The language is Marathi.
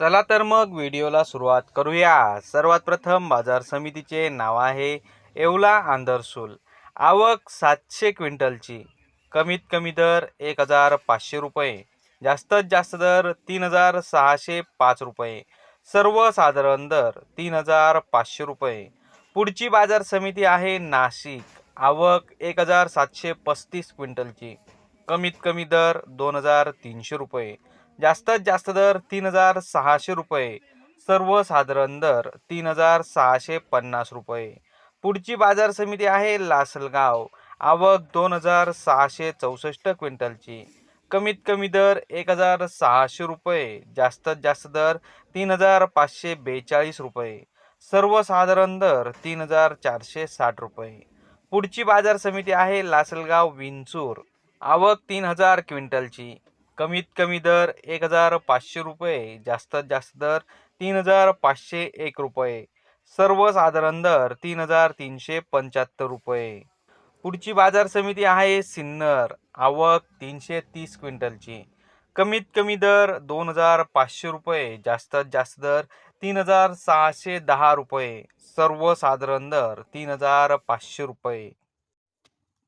चला तर मग व्हिडिओला सुरुवात करूया. सर्वात प्रथम बाजार समितीचे नाव आहे येवला आंधरसूल आवक सातशे क्विंटलची. कमीत कमी दर एक हजार पाचशे रुपये. जास्तीत जास्त दर तीन हजार सहाशे पाच रुपये. सर्वसाधारण दर तीन हजार पाचशे रुपये. पुढची बाजार समिती आहे नाशिक. आवक एक हजार सातशे पस्तीस क्विंटलची. कमीत कमी दर दोन हजार तीनशे रुपये. जास्तीत जास्त दर तीन हजार सहाशे रुपये. सर्वसाधारण दर तीन हजार सहाशे पन्नास रुपये. पुढची बाजार समिती आहे लासलगाव. आवक दोन हजार सहाशे चौसष्ट क्विंटलची. कमीत कमी दर एक हजार सहाशे रुपये. जास्तीत जास्त दर तीन हजार पाचशे बेचाळीस रुपये. सर्वसाधारण दर तीन हजार चारशे साठ रुपये. पुढची बाजार समिती आहे लासलगाव विंचूर. आवक तीन हजार क्विंटलची. कमीत कमी दर एक हजार पाचशे रुपये जास्तीत जास्त दर तीन हजार पाचशे एक रुपये सर्वसाधारण दर तीन हजार तीनशे पंच्याहत्तर रुपये. पुढची बाजार समिती आहे सिन्नर आवक तीनशे तीस क्विंटलची. कमीत कमी दर दोन हजार पाचशे रुपये जास्तीत जास्त दर तीन हजार सहाशे दहा रुपये सर्वसाधारण दर तीन हजार पाचशे रुपये.